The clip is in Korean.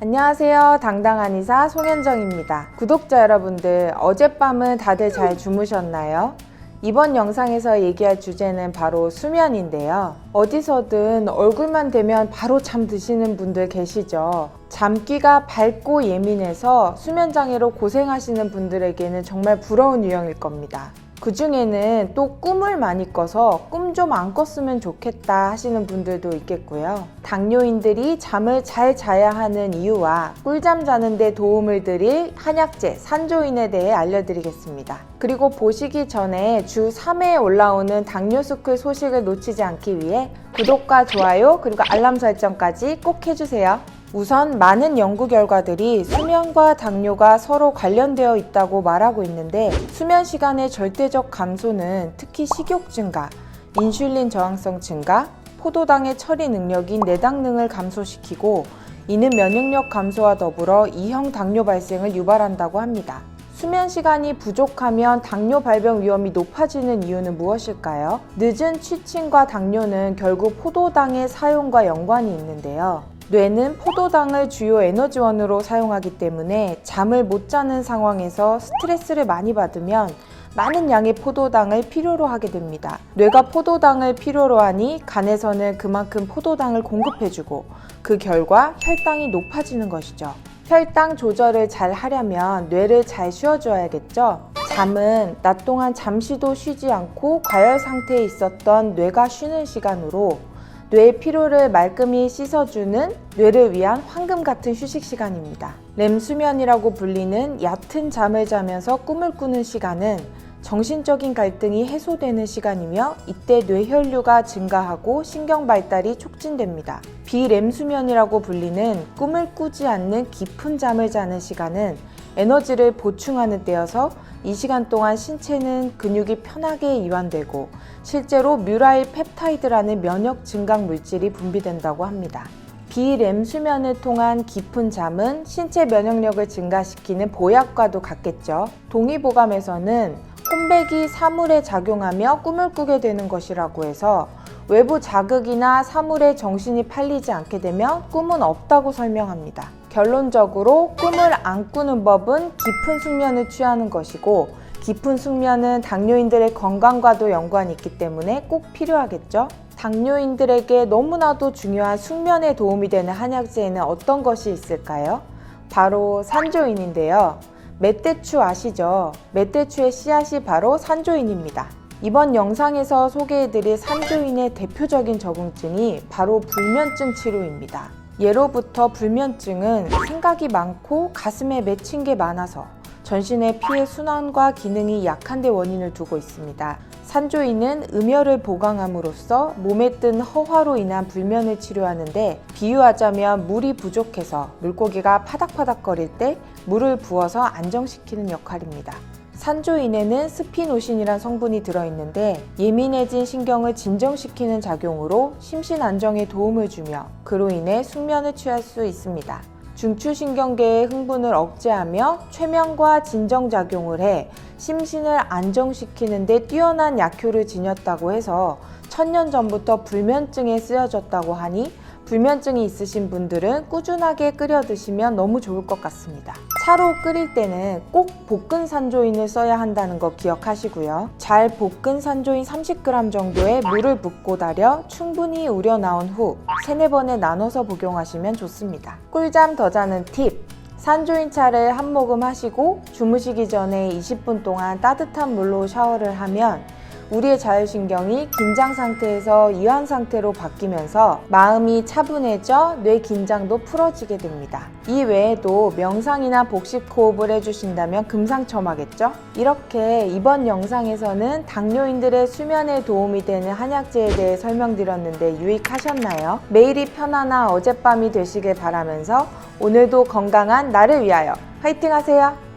안녕하세요. 당당한 의사 송현정입니다. 구독자 여러분들, 어젯밤은 다들 잘 주무셨나요? 이번 영상에서 얘기할 주제는 바로 수면인데요. 어디서든 얼굴만 대면 바로 잠드시는 분들 계시죠. 잠귀가 밝고 예민해서 수면장애로 고생하시는 분들에게는 정말 부러운 유형일 겁니다. 그 중에는 또 꿈을 많이 꿔서 꿈 좀 안 꿨으면 좋겠다 하시는 분들도 있겠고요. 당뇨인들이 잠을 잘 자야 하는 이유와 꿀잠 자는데 도움을 드릴 한약재 산조인에 대해 알려드리겠습니다. 그리고 보시기 전에 주 3회에 올라오는 당뇨스쿨 소식을 놓치지 않기 위해 구독과 좋아요 그리고 알람 설정까지 꼭 해주세요. 우선 많은 연구 결과들이 수면과 당뇨가 서로 관련되어 있다고 말하고 있는데 수면 시간의 절대적 감소는 특히 식욕 증가, 인슐린 저항성 증가, 포도당의 처리 능력인 내당능을 감소시키고 이는 면역력 감소와 더불어 이형 당뇨 발생을 유발한다고 합니다. 수면 시간이 부족하면 당뇨 발병 위험이 높아지는 이유는 무엇일까요? 늦은 취침과 당뇨는 결국 포도당의 사용과 연관이 있는데요. 뇌는 포도당을 주요 에너지원으로 사용하기 때문에 잠을 못 자는 상황에서 스트레스를 많이 받으면 많은 양의 포도당을 필요로 하게 됩니다. 뇌가 포도당을 필요로 하니 간에서는 그만큼 포도당을 공급해주고 그 결과 혈당이 높아지는 것이죠. 혈당 조절을 잘 하려면 뇌를 잘 쉬어줘야겠죠. 잠은 낮 동안 잠시도 쉬지 않고 과열 상태에 있었던 뇌가 쉬는 시간으로 뇌의 피로를 말끔히 씻어주는 뇌를 위한 황금 같은 휴식 시간입니다. 렘 수면이라고 불리는 얕은 잠을 자면서 꿈을 꾸는 시간은 정신적인 갈등이 해소되는 시간이며 이때 뇌혈류가 증가하고 신경 발달이 촉진됩니다. 비렘 수면이라고 불리는 꿈을 꾸지 않는 깊은 잠을 자는 시간은 에너지를 보충하는 때여서 이 시간 동안 신체는 근육이 편하게 이완되고 실제로 뮤라일 펩타이드라는 면역 증강 물질이 분비된다고 합니다. 비렘 수면을 통한 깊은 잠은 신체 면역력을 증가시키는 보약과도 같겠죠. 동의보감에서는 혼백이 사물에 작용하며 꿈을 꾸게 되는 것이라고 해서 외부 자극이나 사물에 정신이 팔리지 않게 되면 꿈은 없다고 설명합니다. 결론적으로 꿈을 안 꾸는 법은 깊은 숙면을 취하는 것이고 깊은 숙면은 당뇨인들의 건강과도 연관이 있기 때문에 꼭 필요하겠죠. 당뇨인들에게 너무나도 중요한 숙면에 도움이 되는 한약재에는 어떤 것이 있을까요? 바로 산조인인데요. 멧돼추 아시죠? 멧돼추의 씨앗이 바로 산조인입니다. 이번 영상에서 소개해드릴 산조인의 대표적인 적응증이 바로 불면증 치료입니다. 예로부터 불면증은 생각이 많고 가슴에 맺힌 게 많아서 전신의 피의 순환과 기능이 약한 데 원인을 두고 있습니다. 산조인은 음혈을 보강함으로써 몸에 뜬 허화로 인한 불면을 치료하는데 비유하자면 물이 부족해서 물고기가 파닥파닥거릴 때 물을 부어서 안정시키는 역할입니다. 산조인에는 스피노신이란 성분이 들어있는데 예민해진 신경을 진정시키는 작용으로 심신 안정에 도움을 주며 그로 인해 숙면을 취할 수 있습니다. 중추신경계의 흥분을 억제하며 최면과 진정작용을 해 심신을 안정시키는 데 뛰어난 약효를 지녔다고 해서 천년 전부터 불면증에 쓰여졌다고 하니 불면증이 있으신 분들은 꾸준하게 끓여 드시면 너무 좋을 것 같습니다. 차로 끓일 때는 꼭 볶은 산조인을 써야 한다는 거 기억하시고요. 잘 볶은 산조인 30g 정도의 물을 붓고 달여 충분히 우려 나온 후 세네 번에 나눠서 복용하시면 좋습니다. 꿀잠 더 자는 팁! 산조인 차를 한 모금 하시고 주무시기 전에 20분 동안 따뜻한 물로 샤워를 하면 우리의 자율신경이 긴장 상태에서 이완 상태로 바뀌면서 마음이 차분해져 뇌 긴장도 풀어지게 됩니다. 이 외에도 명상이나 복식 호흡을 해주신다면 금상첨화겠죠? 이렇게 이번 영상에서는 당뇨인들의 수면에 도움이 되는 한약재에 대해 설명드렸는데 유익하셨나요? 매일이 편안한 어젯밤이 되시길 바라면서 오늘도 건강한 나를 위하여 화이팅 하세요!